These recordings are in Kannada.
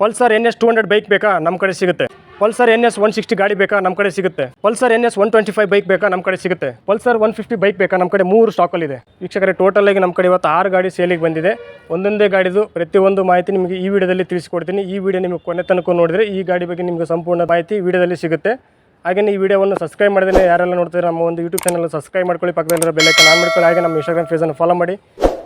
Pulsar N S two hundred bike ಬೇಕಾ? ನಮ್ಮ ಕಡೆ ಸಿಗುತ್ತೆ. Pulsar N S one sixty ಗಾಡಿ ಬೇಕಾ? ನಮ್ಮ ಕಡೆ ಸಿಗುತ್ತೆ. Pulsar N S one twenty five bike? ಬೇಕಾ ನಮ್ಮ ಕಡೆ ಸಿಗುತ್ತೆ. ಪಲ್ಸರ್ ಒನ್ ಫಿಫ್ಟಿ ಬೈಕ್ ಬೇಕಾ? ನಮ್ಮ ಕಡೆ ಮೂರು ಸ್ಟಾಕಲ್ಲಿದೆ ವೀಕ್ಷಕರೇ ಟೋಟಲ್ ಆಗಿ ನಮ್ಮ ಕಡೆ ಇವತ್ತು ಆರು ಗಾಡಿ ಸೇಲಿಗೆ ಬಂದಿದೆ. ಒಂದೊಂದೇ ಗಾಡಿದು ಪ್ರತಿಯೊಂದು ಮಾಹಿತಿ ನಿಮಗೆ ಈ ವಿಡಿಯೋದಲ್ಲಿ ತಿಳಿಸಿಕೊಡ್ತೀನಿ. ಈ ವಿಡಿಯೋ ನಿಮಗೆ ಕೊನೆ ತನಕ ನೋಡಿದ್ರೆ ಈ ಗಾಡಿ ಬಗ್ಗೆ ನಿಮಗೆ ಸಂಪೂರ್ಣ ಮಾಹಿತಿ ವಿಡಿಯೋದಲ್ಲಿ ಸಿಗುತ್ತೆ. ಹಾಗೆ ಈ ವಿಡಿಯೋವನ್ನು ಸಬ್ಸ್ಕ್ರೈಬ್ ಮಾಡಿದ್ರೆ ಯಾರೆಲ್ಲ ನೋಡ್ತಾರೆ ನಮ್ಮ ಒಂದು ಯೂಟ್ಯೂಬ್ ಚಾನಲ್ ಸಬ್ಸ್ಕ್ರೈಬ್ ಮಾಡ್ಕೊಳ್ಳಿ, ಪಕ್ಕದಲ್ಲಿರೋ ಬೆಲ್ಲೈಕನ್ ಆನ್ ಮಾಡ್ಕೊಳ್ಳಿ. ಹಾಗೆ ನಮ್ಮ ಇನ್ಸ್ಟಾಗ್ರಾಮ್ ಫೇಸನ್ನು ಫಾಲೋ ಮಾಡಿ.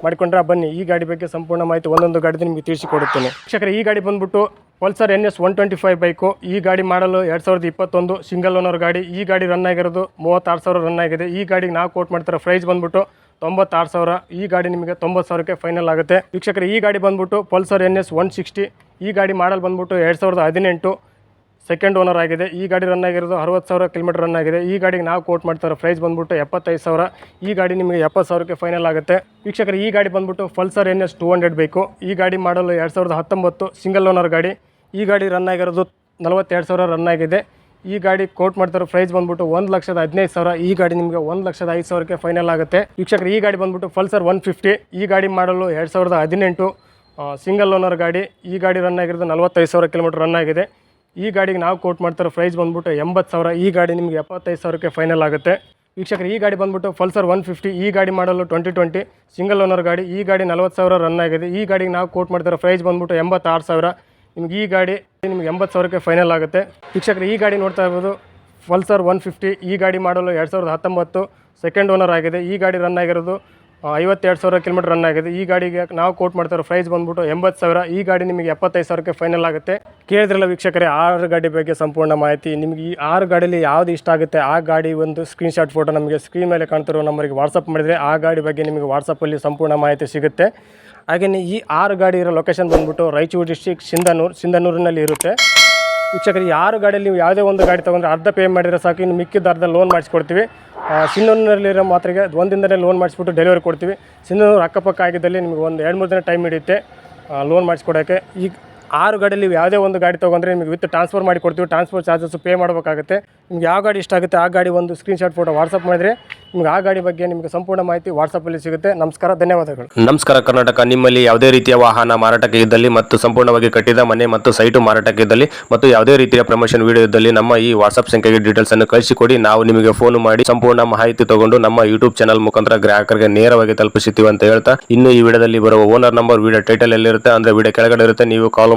ಮಾಡಿಕೊಂಡ್ರೆ ಬನ್ನಿ. ಈ ಗಾಡಿ ಬಗ್ಗೆ ಸಂಪೂರ್ಣ ಮಾಹಿತಿ ಒಂದೊಂದು ಗಾಡಿದು ನಿಮಗೆ ತಿಳಿಸಿಕೊಡುತ್ತೇನೆ. ವೀಕ್ಷಕರೇ, ಈ ಗಾಡಿ ಬಂದ್ಬಿಟ್ಟು Pulsar N S one twenty five bike ಈ ಗಾಡಿ ಮಾಡಲು ಎರಡು ಸಾವಿರದ ಇಪ್ಪತ್ತೊಂದು ಸಿಂಗಲ್ ಓನರ್ ಗಾಡಿ. ಈ ಗಾಡಿ ರನ್ ಆಗಿರೋದು ಮೂವತ್ತಾರು ಸಾವಿರ ರನ್ ಆಗಿದೆ. ಈ ಗಾಡಿಗೆ ನಾವು ಕೋಟ್ ಮಾಡ್ತಾರೆ. ಪ್ರೈಸ್ ಬಂದ್ಬಿಟ್ಟು ತೊಂಬತ್ತಾರು ಸಾವಿರ. ಈ ಗಾಡಿ ನಿಮಗೆ ತೊಂಬತ್ತು ಸಾವಿರಕ್ಕೆ ಫೈನಲ್ ಆಗುತ್ತೆ. ವೀಕ್ಷಕರೇ, ಈ ಗಾಡಿ ಬಂದ್ಬಿಟ್ಟು Pulsar N S one sixty ಈ ಗಾಡಿ ಮಾಡಲ್ ಬಂದ್ಬಿಟ್ಟು ಎರಡು ಸಾವಿರದ ಹದಿನೆಂಟು. ಸೆಕೆಂಡ್ ಓನರ್ ಆಗಿದೆ ಈ ಗಾಡಿ ರನ್ ಆಗಿರೋದು ಅರವತ್ತು ಸಾವಿರ ಕಿಲೋಮೀಟರ್ ರನ್ ಆಗಿದೆ ಈ ಗಾಡಿಗೆ ನಾವು ಕೋಟ್ ಮಾಡ್ತಾರೆ ಪ್ರೈಸ್ ಬಂದ್ಬಿಟ್ಟು ಎಪ್ಪತ್ತೈದು ಸಾವಿರ ಈ ಗಾಡಿ ನಿಮಗೆ ಎಪ್ಪತ್ತು ಸಾವಿರಕ್ಕೆ ಫೈನಲ್ ಆಗುತ್ತೆ ವೀಕ್ಷಕರು ಈ ಗಾಡಿ ಬಂದ್ಬಿಟ್ಟು Pulsar N S two hundred ಬೇಕು ಈ ಗಾಡಿ ಮಾಡಲು ಎರಡು ಸಾವಿರದ ಹತ್ತೊಂಬತ್ತು ಸಿಂಗಲ್ ಓನರ್ ಗಾಡಿ ಈ ಗಾಡಿ ರನ್ ಆಗಿರೋದು ನಲವತ್ತೆರಡು ಸಾವಿರ ರನ್ ಆಗಿದೆ ಈ ಗಾಡಿ ಕೋಟ್ ಮಾಡ್ತಾರೆ ಪ್ರೈಸ್ ಬಂದ್ಬಿಟ್ಟು ಒಂದು ಲಕ್ಷದ ಹದಿನೈದು ಸಾವಿರ ಈ ಗಾಡಿ ನಿಮಗೆ ಒಂದು ಲಕ್ಷದ ಐದು ಸಾವಿರಕ್ಕೆ ಫೈನಲ್ ಆಗುತ್ತೆ ವೀಕ್ಷಕರು ಈ ಗಾಡಿ ಬಂದ್ಬಿಟ್ಟು ಫಲ್ಸರ್ ಒನ್ ಫಿಫ್ಟಿ ಈ ಗಾಡಿ ಮಾಡಲು ಎರಡು ಸಾವಿರದ ಸಿಂಗಲ್ ಓನರ್ ಗಾಡಿ ಈ ಗಾಡಿ ರನ್ ಆಗಿರೋದು ನಲವತ್ತೈದು ಸಾವಿರ ಕಿಲೋಮೀಟರ್ ರನ್ ಆಗಿದೆ ಈ ಗಾಡಿಗೆ ನಾವು ಕೋಟ್ ಮಾಡ್ತಿರೋ ಪ್ರೈಸ್ ಬಂದ್ಬಿಟ್ಟು ಎಂಬತ್ತು ಸಾವಿರ. ಈ ಗಾಡಿ ನಿಮಗೆ ಎಪ್ಪತ್ತೈದು ಸಾವಿರಕ್ಕೆ ಫೈನಲ್ ಆಗುತ್ತೆ. ವೀಕ್ಷಕರು, ಈ ಗಾಡಿ ಬಂದ್ಬಿಟ್ಟು ಫಲ್ಸರ್ ಒನ್ ಫಿಫ್ಟಿ ಈ ಗಾಡಿ ಮಾಡಲು ಟ್ವೆಂಟಿ ಟ್ವೆಂಟಿ ಸಿಂಗಲ್ ಓನರ್ ಗಾಡಿ, ಈ ಗಾಡಿ ನಲ್ವತ್ತು ಸಾವಿರ ರನ್ ಆಗಿದೆ. ಈ ಗಾಡಿಗೆ ನಾವು ಕೋಟ್ ಮಾಡ್ತಿರೋ ಪ್ರೈಸ್ ಬಂದ್ಬಿಟ್ಟು ಎಂಬತ್ತಾರು ಸಾವಿರ. ನಿಮ್ಗೆ ಈ ಗಾಡಿ ನಿಮ್ಗೆ ಎಂಬತ್ತು ಸಾವಿರಕ್ಕೆ ಫೈನಲ್ ಆಗುತ್ತೆ. ವೀಕ್ಷಕರು, ಈ ಗಾಡಿ ನೋಡ್ತಾ ಇರ್ಬೋದು ಫಲ್ಸರ್ ಒನ್ ಫಿಫ್ಟಿ ಈ ಗಾಡಿ ಮಾಡಲು ಎರಡು ಸಾವಿರದ ಹತ್ತೊಂಬತ್ತು ಸೆಕೆಂಡ್ ಓನರ್ ಆಗಿದೆ. ಈ ಗಾಡಿ ರನ್ ಆಗಿರೋದು ಐವತ್ತೆರಡು ಸಾವಿರ ಕಿಲೋಮೀಟರ್ ರನ್ ಆಗಿದೆ. ಈ ಗಾಡಿಗೆ ನಾವು ಕೋಟ್ ಮಾಡ್ತಿರೋ ಪ್ರೈಸ್ ಬಂದ್ಬಿಟ್ಟು ಎಂಬತ್ತು ಸಾವಿರ. ಈ ಗಾಡಿ ನಿಮಗೆ ಎಪ್ಪತ್ತೈದು ಸಾವಿರಕ್ಕೆ ಫೈನಲ್ ಆಗುತ್ತೆ. ಕೇಳಿದ್ರಲ್ಲ ವೀಕ್ಷಕರೇ, ಆರು ಗಾಡಿ ಬಗ್ಗೆ ಸಂಪೂರ್ಣ ಮಾಹಿತಿ. ನಿಮಗೆ ಈ ಆರು ಗಾಡಿಯಲ್ಲಿ ಯಾವ್ದು ಇಷ್ಟ ಆಗುತ್ತೆ, ಆ ಗಾಡಿ ಒಂದು ಸ್ಕ್ರೀನ್ಶಾಟ್ ಫೋಟೋ ನಮಗೆ ಸ್ಕ್ರೀನ್ ಮೇಲೆ ಕಾಣ್ತಿರೋ ನಂಬರಿಗೆ ವಾಟ್ಸಪ್ ಮಾಡಿದರೆ ಆ ಗಾಡಿ ಬಗ್ಗೆ ನಿಮಗೆ ವಾಟ್ಸಪ್ಪಲ್ಲಿ ಸಂಪೂರ್ಣ ಮಾಹಿತಿ ಸಿಗುತ್ತೆ. ಹಾಗೆಯೇ ಈ ಆರು ಗಾಡಿ ಇರೋ ಲೊಕೇಶನ್ ಬಂದ್ಬಿಟ್ಟು ರಾಯಚೂರು ಡಿಸ್ಟಿಕ್ ಸಿಂಧನೂರು. ಸಿಂಧನೂರಿನಲ್ಲಿ ಇರುತ್ತೆ. ವೀಕ್ಷಕರು, ಯಾರು ಗಾಡಿಯಲ್ಲಿ ನೀವು ಯಾವುದೇ ಒಂದು ಗಾಡಿ ತೊಗೊಂಡ್ರೆ ಅರ್ಧ ಪೇ ಮಾಡಿದರೆ ಸಾಕು. ಇನ್ನು ಮಿಕ್ಕಿದ ಅರ್ಧ ಲೋನ್ ಮಾಡಿಸ್ಕೊಡ್ತೀವಿ. ಸಿನ್ನೂರಿನಲ್ಲಿರೋ ಮಾತ್ರೆಗೆ ಒಂದಿನದಲ್ಲೇ ಲೋನ್ ಮಾಡಿಸ್ಬಿಟ್ಟು ಡೆಲಿವರಿ ಕೊಡ್ತೀವಿ. ಸಿನ್ನೂರು ಅಕ್ಕಪಕ್ಕ ಆಗಿದ್ದಲ್ಲಿ ನಿಮಗೆ ಒಂದು ಎರಡು ಮೂರು ದಿನ ಟೈಮ್ ಹಿಡಿಯುತ್ತೆ ಲೋನ್ ಮಾಡಿಸ್ಕೊಡೋಕ್ಕೆ. ಈಗ ಆರು ಗಾಡಿಯಲ್ಲಿ ಯಾವುದೇ ಒಂದು ಗಾಡಿ ತೊಗೊಂಡ್ರೆ ನಿಮಗೆ ವಿತ್ ಟ್ರಾನ್ಸ್ಫರ್ ಮಾಡಿ ಕೊಡ್ತೀವಿ, ಟ್ರಾನ್ಸ್ಫರ್ ಚಾರ್ಜಸ್ ಪೇ ಮಾಡಬೇಕಾಗುತ್ತೆ. ನಿಮ್ಗೆ ಯಾವ ಗಾಡಿ ಇಷ್ಟ ಆಗುತ್ತೆ ಆ ಗಾಡಿ ಒಂದು ಸ್ಕ್ರೀನ್ಶಾಟ್, ಫೋಟೋ, ವಾಟ್ಸಪ್ ಮಾಡಿದರೆ ನಿಮ್ಗೆ ಆ ಗಾಡಿ ಬಗ್ಗೆ ನಿಮಗೆ ಸಂಪೂರ್ಣ ಮಾಹಿತಿ ವಾಟ್ಸಪ್ಪಲ್ಲಿ ಸಿಗುತ್ತೆ. ನಮಸ್ಕಾರ, ಧನ್ಯವಾದಗಳು. ನಮಸ್ಕಾರ, ಕರ್ನಾಟಕ. ನಿಮ್ಮಲ್ಲಿ ಯಾವುದೇ ರೀತಿಯ ವಾಹನ ಮಾರಾಟಕ್ಕೆ ಇದ್ದಲ್ಲಿ ಮತ್ತು ಸಂಪೂರ್ಣವಾಗಿ ಕಟ್ಟಿದ ಮನೆ ಮತ್ತು ಸೈಟು ಮಾರಾಟಕ್ಕೆ ಇದ್ದಲ್ಲಿ ಮತ್ತು ಯಾವುದೇ ರೀತಿಯ ಪ್ರಮೋಷನ್ ವಿಡಿಯೋ ಇದ್ದಲ್ಲಿ ನಮ್ಮ ಈ ವಾಟ್ಸಪ್ ಸಂಖ್ಯೆಗೆ ಡೀಟೇಲ್ಸ್ ಅನ್ನು ಕಳಿಸಿಕೊಡಿ. ನಾವು ನಿಮಗೆ ಫೋನ್ ಮಾಡಿ ಸಂಪೂರ್ಣ ಮಾಹಿತಿ ತಗೊಂಡು ನಮ್ಮ ಯೂಟ್ಯೂಬ್ ಚಾನಲ್ ಮುಖಾಂತರ ಗ್ರಾಹಕರಿಗೆ ನೇರವಾಗಿ ತಲುಪಿಸುತ್ತೀವಿ ಅಂತ ಹೇಳ್ತಾ ಇನ್ನು ಈ ವಿಡಿಯೋದಲ್ಲಿ ಬರುವ ಓನರ್ ನಂಬರ್ ವಿಡಿಯೋ ಟೈಟಲ್ ಎಲ್ಲಿರುತ್ತೆ, ಅಂದ್ರೆ ವಿಡಿಯೋ ಕೆಳಗಡೆ ಇರುತ್ತೆ. ನೀವು ಕಾಲ್